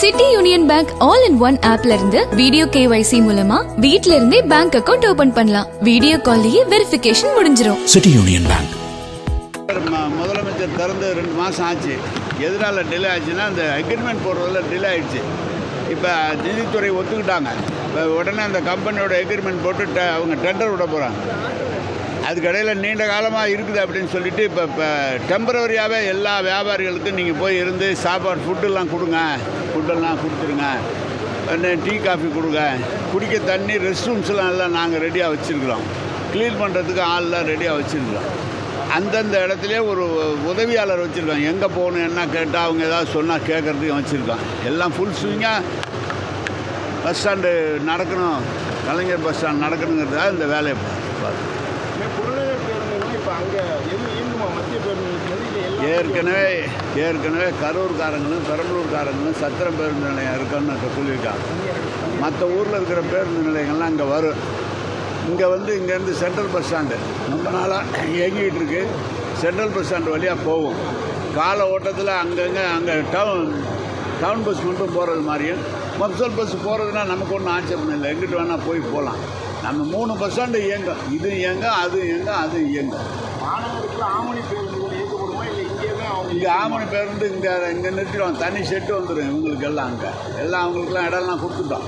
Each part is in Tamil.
City Union Bank all in one ஆப்ல இருந்து வீடியோ கேவைசி மூலமா வீட்ல இருந்தே பேங்க் அக்கவுண்ட் ஓபன் பண்ணலாம். வீடியோ கால்லயே வெரிஃபிகேஷன் முடிஞ்சிரும். City Union Bank. முதலமைச்சர் திறந்து ரெண்டு மாதம் ஆச்சு. எதனால் டிலே ஆச்சுன்னா அந்த அக்ரிமெண்ட் போடுறதுல டிலே ஆயிடுச்சு. இப்போ நிதித்துறை ஒத்துக்கிட்டாங்க. இப்போ உடனே அந்த கம்பெனியோட அக்ரிமெண்ட் போட்டு ட- அவங்க டெண்டர் விட போகிறாங்க அதுக்கடையில் நீண்ட காலமாக இருக்குது அப்படின்னு சொல்லிட்டு இப்போ இப்போ டெம்பரவரியாகவே எல்லா வியாபாரிகளுக்கும் நீங்கள் போய் இருந்து சாப்பாடு ஃபுட்டெல்லாம் கொடுங்க. ஃபுட்டெல்லாம் கொடுத்துருங்க. டீ காஃபி கொடுங்க. குடிக்க தண்ணி ரெஸ்ட் ரூம்ஸ்லாம் எல்லாம் நாங்கள் ரெடியாக வச்சுருக்குறோம். க்ளீன் பண்ணுறதுக்கு ஆள்லாம் ரெடியாக வச்சுருக்குறோம். அந்தந்த இடத்துலயே ஒரு உதவியாளர் வச்சுருக்கோம் எங்கே போகணும் என்ன கேட்டால் அவங்க ஏதாவது சொன்னால் கேட்குறதுக்கும் வச்சுருக்கோம் எல்லாம் ஃபுல் ஸ்விங்காக பஸ் ஸ்டாண்டு நடக்கணும். கலைஞர் பஸ் ஸ்டாண்ட் நடக்கணுங்கிறதுக்காக இந்த வேலையை பார்த்து இப்போ அங்கே மத்திய பேருந்து ஏற்கனவே ஏற்கனவே கரூர்காரங்களும் பெரம்பலூர்காரங்களும் சத்திரம் பேருந்து நிலையம் இருக்குன்னு இப்போ சொல்லியிருக்காங்க. மற்ற ஊரில் இருக்கிற பேருந்து நிலையங்கள்லாம் இங்கே வரும். இங்கே வந்து இங்கேருந்து சென்ட்ரல் பஸ் ஸ்டாண்டு ரொம்ப நாளாக இயங்கிட்டு இருக்கு. சென்ட்ரல் பஸ் ஸ்டாண்டு வழியாக போகும். கால ஓட்டத்தில் அங்கங்கே அங்கே டவுன் டவுன் பஸ் மட்டும் போகிறது மாதிரியும் மப்சல் பஸ் போகிறதுனா நமக்கு ஒன்றும் ஆட்சேபம் இல்லை. எங்கிட்டு வேணால் போய் போகலாம் நம்ம மூணு பஸ் ஸ்டாண்டு இயங்கும். இது இயங்கும் அது இயங்கும் அது இயங்கும். மாநகரத்தில் ஆமணி பேருந்துகள் இயக்கப்படுமா இல்லை இங்கே தான் அவங்க இங்கே ஆமணி பேருந்து இங்கே இங்கே நிறுத்திடுவோம் தனி ஷெட்டு வந்துடும் இவங்களுக்கு எல்லாம் அங்கே. எல்லாம் அவங்களுக்குலாம் இடம்லாம் கொடுத்துட்டோம்.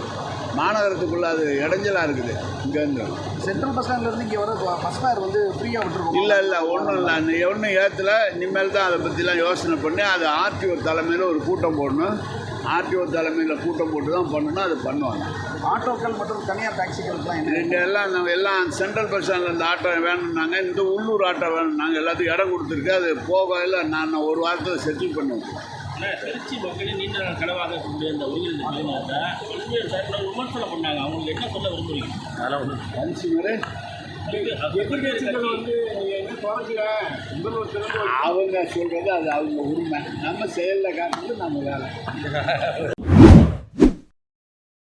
மாநகரத்துக்குள்ள அது இடைஞ்சலாக இருக்குது. இங்கேருந்து சென்ட்ரல் பஸ் ஸ்டாண்ட்லேருந்து இங்கே வர பஸ் ஃபேர் வந்து ஃப்ரீயாக விட்டுருக்கோம்? இல்லை இல்லை ஒன்றும் இல்லை. நீ ஒன்றும் ஏற்றல இனிமேல் தான் அதை பற்றிலாம் யோசனை பண்ணி அது ஆர்டிஓ தலைமையில் ஒரு கூட்டம் போடணும். ஆர்டிஓ தலைமையில் கூட்டம் போட்டு தான் பண்ணணும் அது பண்ணுவாங்க. ஆட்டோக்கள் மற்றும் தனியார் டாக்ஸிகளுக்குலாம் இங்கே எல்லாம் நம்ம எல்லாம் சென்ட்ரல் பஸ் ஸ்டாண்டில் இந்த ஆட்டோ வேணும்னாங்க. இந்த உள்ளூர் ஆட்டோ வேணும்னாங்க. எல்லாத்துக்கும் இடம் கொடுத்துருக்கு. அது போகையில் நான் ஒரு வாரத்தில் செட்டில் பண்ணுவேன். ஆனால் திருச்சி மக்களின் நீண்ட நாள் கனவாக கொண்டு இந்த ஒருங்கிணைந்த தலைநகரத்தை பல்வேறு தரப்பினர் விமர்சனம் பண்ணாங்க அவங்களுக்கு என்ன சொல்ல விரும்புறீங்க? அதெல்லாம் அவங்க சொல்கிறது அது அவங்க உரிமை நம்ம செயலில் காட்டுறது நம்ம வேலை.